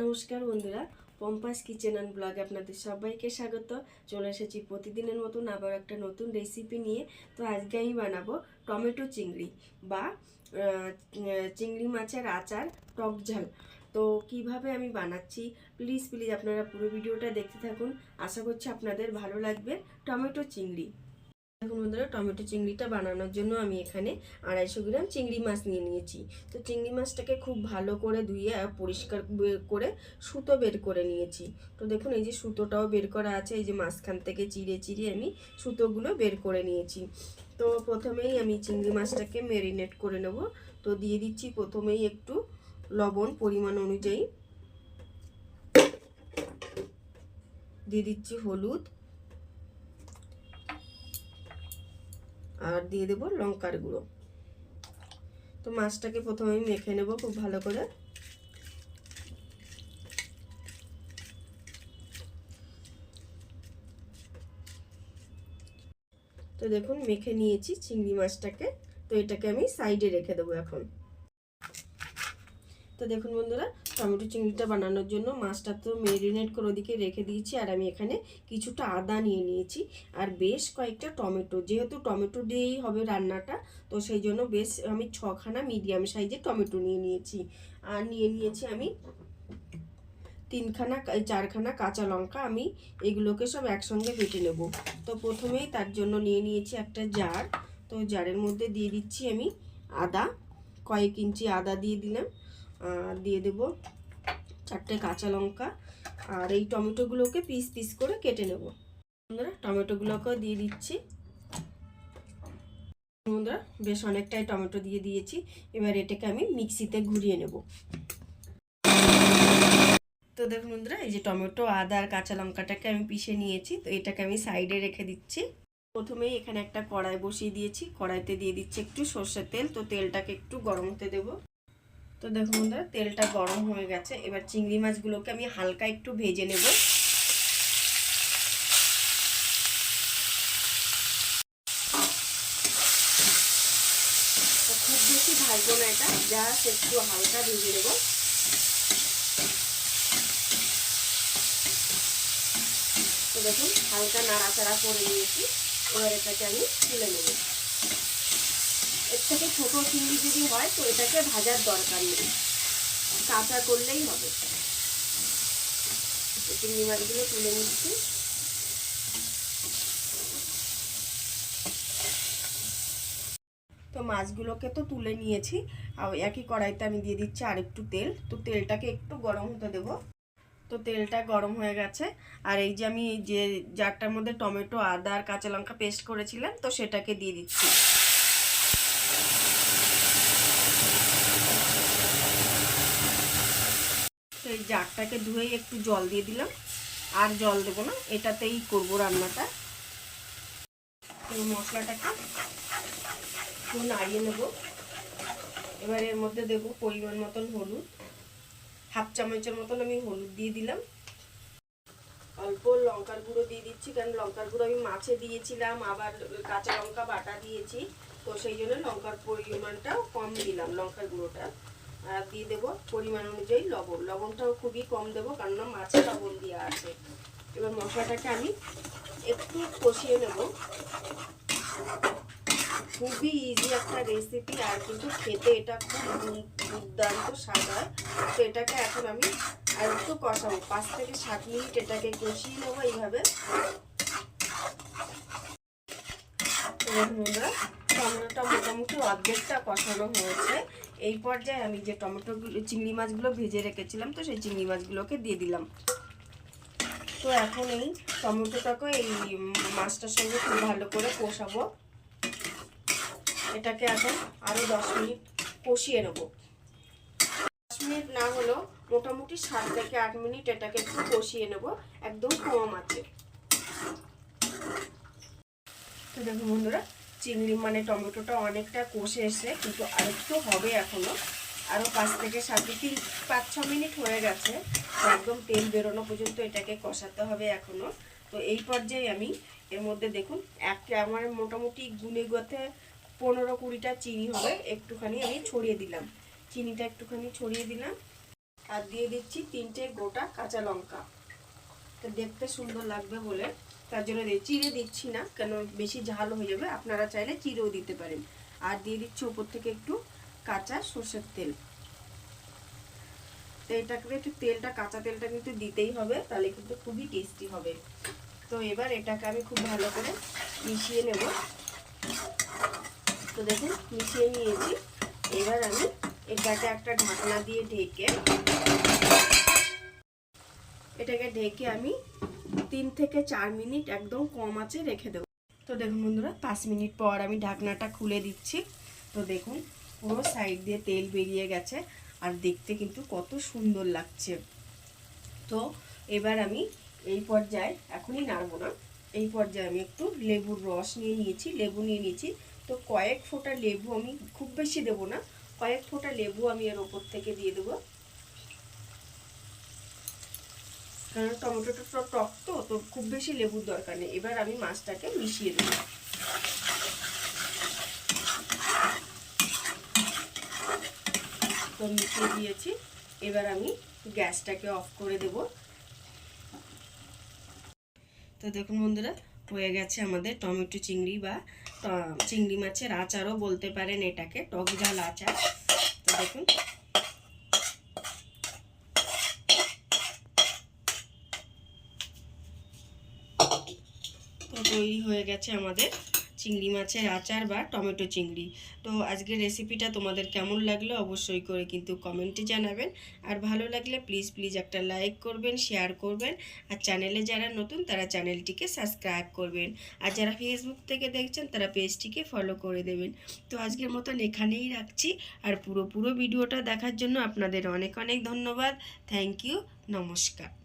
নমস্কার বন্ধুরা, পম্পাস kitchen and ব্লগে আপনাদের সবাইকে স্বাগত। চলে এসেছি প্রতিদিনের মতন আবার একটা নতুন রেসিপি নিয়ে। তো আজকে আমি বানাবো টমেটো চিংড়ি বা চিংড়ি মাছের আচার টক ঝাল। তো কীভাবে আমি বানাচ্ছি প্লিজ প্লিজ আপনারা পুরো ভিডিওটা দেখতে থাকুন। আশা করছি আপনাদের ভালো লাগবে টমেটো চিংড়ি। দেখুন বন্ধুরা টমেটো চিংড়িটা বানানোর জন্য আমি এখানে আড়াইশো গ্রাম চিংড়ি মাছ নিয়ে নিয়েছি। তো চিংড়ি মাছটাকে খুব ভালো করে ধুয়ে পরিষ্কার করে সুতো বের করে নিয়েছি। তো দেখুন, এই যে সুতোটাও বের করা আছে, এই যে মাঝখান থেকে চিড়ে চিড়ে আমি সুতোগুলো বের করে নিয়েছি। তো প্রথমেই আমি চিংড়ি মাছটাকে মেরিনেট করে নেব। তো দিয়ে দিচ্ছি প্রথমেই একটু লবণ পরিমাণ অনুযায়ী। দিয়ে দিচ্ছি হলুদ। আর দিয়ে দেবো লঙ্কার গুঁড়ো। তো মাছটাকে প্রথমে আমি মেখে নেব খুব ভালো করে। তো দেখুন, মেখে নিয়েছি চিংড়ি মাছটাকে। তো এটাকে আমি সাইডে রেখে দেবো এখন। তো দেখুন বন্ধুরা টমেটো চিংড়িটা বানানোর জন্য মাছটা তো মেরিনেট করে ওদিকে রেখে দিয়েছি, আর আমি এখানে কিছুটা আদা নিয়ে নিয়েছি। আর বেশ কয়েকটা টমেটো, যেহেতু টমেটো দিয়েই হবে রান্নাটা, তো সেই জন্য বেশ আমি ছখানা মিডিয়াম সাইজের টমেটো নিয়ে নিয়েছি। আর নিয়ে নিয়েছি আমি তিনখানা, চারখানা কাঁচা লঙ্কা, আমি এগুলোকে সব একসঙ্গে বেটে নেব। তো প্রথমেই তার জন্য নিয়ে নিয়েছি একটা জার তো জারের মধ্যে দিয়ে দিচ্ছি আমি আদা, কয়েক ইঞ্চি আদা দিয়ে দিলাম। আর দিয়ে দেব চারটে কাঁচা লঙ্কা আর এই টমেটোগুলোকে পিস পিস করে কেটে নেব। বন্ধুরা, টমেটোগুলোকেও দিয়ে দিচ্ছি। বন্ধুরা, বেশ অনেকটাই টমেটো দিয়ে দিয়েছি। এবার এটাকে আমি মিক্সিতে ঘুরিয়ে নেব। তো দেখুন বন্ধুরা, এই যে টমেটো, আদা আর কাঁচা লঙ্কাটাকে আমি পিষে নিয়েছি। তো এটাকে আমি সাইডে রেখে দিচ্ছি। প্রথমেই এখানে একটা কড়াই বসিয়ে দিয়েছি। কড়াইতে দিয়ে দিচ্ছি একটু সর্ষের তেল। তো তেলটাকে একটু গরম হতে দেবো। তো দেখুন বন্ধুরা, তেলটা গরম হয়ে গেছে। এবার চিংড়ি মাছগুলোকে আমি হালকা একটু ভেজে নেব। খুব বেশি ভাজবো না এটা, জাস্ট একটু হালকা ভেজে নেব। তো দেখুন, হালকা নাড়াচাড়া করে নিয়েছি। এবার এটাকে আমি তুলে নেব। থেকে ছোটো চিংড়ি যদি হয়, তো এটাকে ভাজার দরকার নেই। কাঁচা করলেই হবে। চিংড়ি মাছগুলো তুলে নিচ্ছি। তো মাছগুলোকে তো তুলে নিয়েছি। আর একই কড়াইতে আমি দিয়ে দিচ্ছি আর একটু তেল। তো তেলটাকে একটু গরম হতে দেবো। তো তেলটা গরম হয়ে গেছে। আর এই যে আমি যে জারটার মধ্যে টমেটো, আদা আর কাঁচা লঙ্কা পেস্ট করেছিলাম, তো সেটাকে দিয়ে দিচ্ছি। এই জারটাকে ধুয়ে একটু জল দিয়ে দিলাম। আর জল দেবো না, এটাতেই করব রান্নাটা। তো মশলাটাকে একটু নাড়িয়ে নেব। এবার এর মধ্যে দেবো পরিমাণ মতন হলুদ। হাফ চামচের মতন আমি হলুদ দিয়ে দিলাম। অল্প লঙ্কার গুঁড়ো দিয়ে দিচ্ছি, কারণ লঙ্কার গুঁড়ো আমি মাছে দিয়েছিলাম, আবার কাঁচা লঙ্কা বাটা দিয়েছি। তো সেই জন্য লঙ্কার পরিমাণটা কম দিলাম, লঙ্কার গুঁড়োটা। আর দিয়ে দেবো পরিমাণ অনুযায়ী লবণ। লবণটাও খুবই কম দেবো কারণ মাছে লবণ দেওয়া আছে। এবার মশলাটাকে আমি একটু কষিয়ে নেব। খুবই ইজি একটা রেসিপি আর কিন্তু খেতে এটা খুব দুর্দান্ত স্বাদ হয়। তো এটাকে এখন আমি আর একটু কষাবো। পাঁচ থেকে সাত মিনিট এটাকে কষিয়ে নেব এইভাবে। টমেটোটা মোটামুটি অর্ধেকটা কষানো হয়েছে। এই পর্যায়ে আমি যে টমেটোগুলো, চিংড়ি মাছগুলো ভেজে রেখেছিলাম, তো সেই চিংড়ি মাছগুলোকে দিয়ে দিলাম। তো এখন এই টমেটোটাকে এই মাছটার সঙ্গে খুব ভালো করে কষাবো। এটাকে এখন আরও দশ মিনিট কষিয়ে নেব। দশ মিনিট না হলেও মোটামুটি সাত থেকে আট মিনিট এটাকে একটু কষিয়ে নেব, একদম কম আছে। তো দেখুন বন্ধুরা চিংড়ি মানে টমেটোটা অনেকটা কষে এসে, কিন্তু আরেকটু হবে এখনও। আরও পাঁচ থেকে সাত তিন, পাঁচ, ছ মিনিট হয়ে গেছে একদম তেল বেরোনো পর্যন্ত এটাকে কষাতে হবে এখনও। তো এই পর্যায়ে আমি এর মধ্যে দেখুন, এক আমার মোটামুটি গুনে গতে পনেরো কুড়িটা চিনি হবে, একটুখানি আমি ছড়িয়ে দিলাম। চিনিটা একটুখানি ছড়িয়ে দিলাম। আর দিয়ে দিচ্ছি তিনটে গোটা কাঁচা লঙ্কা। তো দেখতে সুন্দর লাগবে বলে তার জন্য চিড়ে দিচ্ছি না, কেন বেশি ঝাল হয়ে যাবে। আপনারা চাইলে চিড়েও দিতে পারেন। আর দিয়ে দিচ্ছি উপর থেকে একটু কাঁচা সর্ষের তেল। তো এটাকে একটু তেলটা, কাঁচা তেলটা কিন্তু দিতেই হবে, তাহলে কিন্তু খুবই টেস্টি হবে। তো এবার এটাকে আমি খুব ভালো করে মিশিয়ে নেব। তো দেখুন, মিশিয়ে নিয়েছি। এবার আমি এটাকে একটা ঢাকনা দিয়ে ঢেকে এটাকে ঢেকে আমি তিন থেকে চার মিনিট একদম কম আছে রেখে দেবো। তো দেখুন বন্ধুরা, পাঁচ মিনিট পর আমি ঢাকনাটা খুলে দিচ্ছি। তো দেখুন, পুরো সাইড দিয়ে তেল বেরিয়ে গেছে আর দেখতে কিন্তু কত সুন্দর লাগছে। তো এবার আমি এই পর্যায়ে এখনই নাড়বো না। এই পর্যায়ে আমি একটু লেবুর রস নিয়ে নিয়েছি, লেবু নিয়ে নিয়েছি। তো কয়েক ফোঁটা লেবু আমি খুব বেশি দেবো না, কয়েক ফোঁটা লেবু আমি এর ওপর থেকে দিয়ে দেবো। কারণ টমেটোটা তো টক তো তো খুব বেশি লেবুর দরকার নেই। এবার আমি মাছটাকে মিশিয়ে দেবো। তো মিশিয়ে দিয়েছি। এবার আমি গ্যাসটাকে অফ করে দেব। তো দেখুন বন্ধুরা, হয়ে গেছে আমাদের টমেটো চিংড়ি বা চিংড়ি মাছের আচারও বলতে পারেন এটাকে, টক ঝাল আচার। তো দেখুন তো তৈরি হয়ে গেছে আমাদের চিংড়ি মাছের আচার বা টমেটো চিংড়ি। তো আজকের রেসিপিটা তোমাদের কেমন লাগল অবশ্যই করে কিন্তু কমেন্টে জানাবেন। আর ভালো লাগলে প্লিজ প্লিজ একটা লাইক করবেন শেয়ার করবেন। আর চ্যানেলে যারা নতুন, তারা চ্যানেলটিকে সাবস্ক্রাইব করবেন। আর যারা ফেসবুক থেকে দেখছেন, তারা পেজটিকে ফলো করে দেবেন। তো আজকের মতন এখানেই রাখছি। আর পুরো পুরো ভিডিওটা দেখার জন্য আপনাদের অনেক অনেক ধন্যবাদ। থ্যাংক ইউ নমস্কার।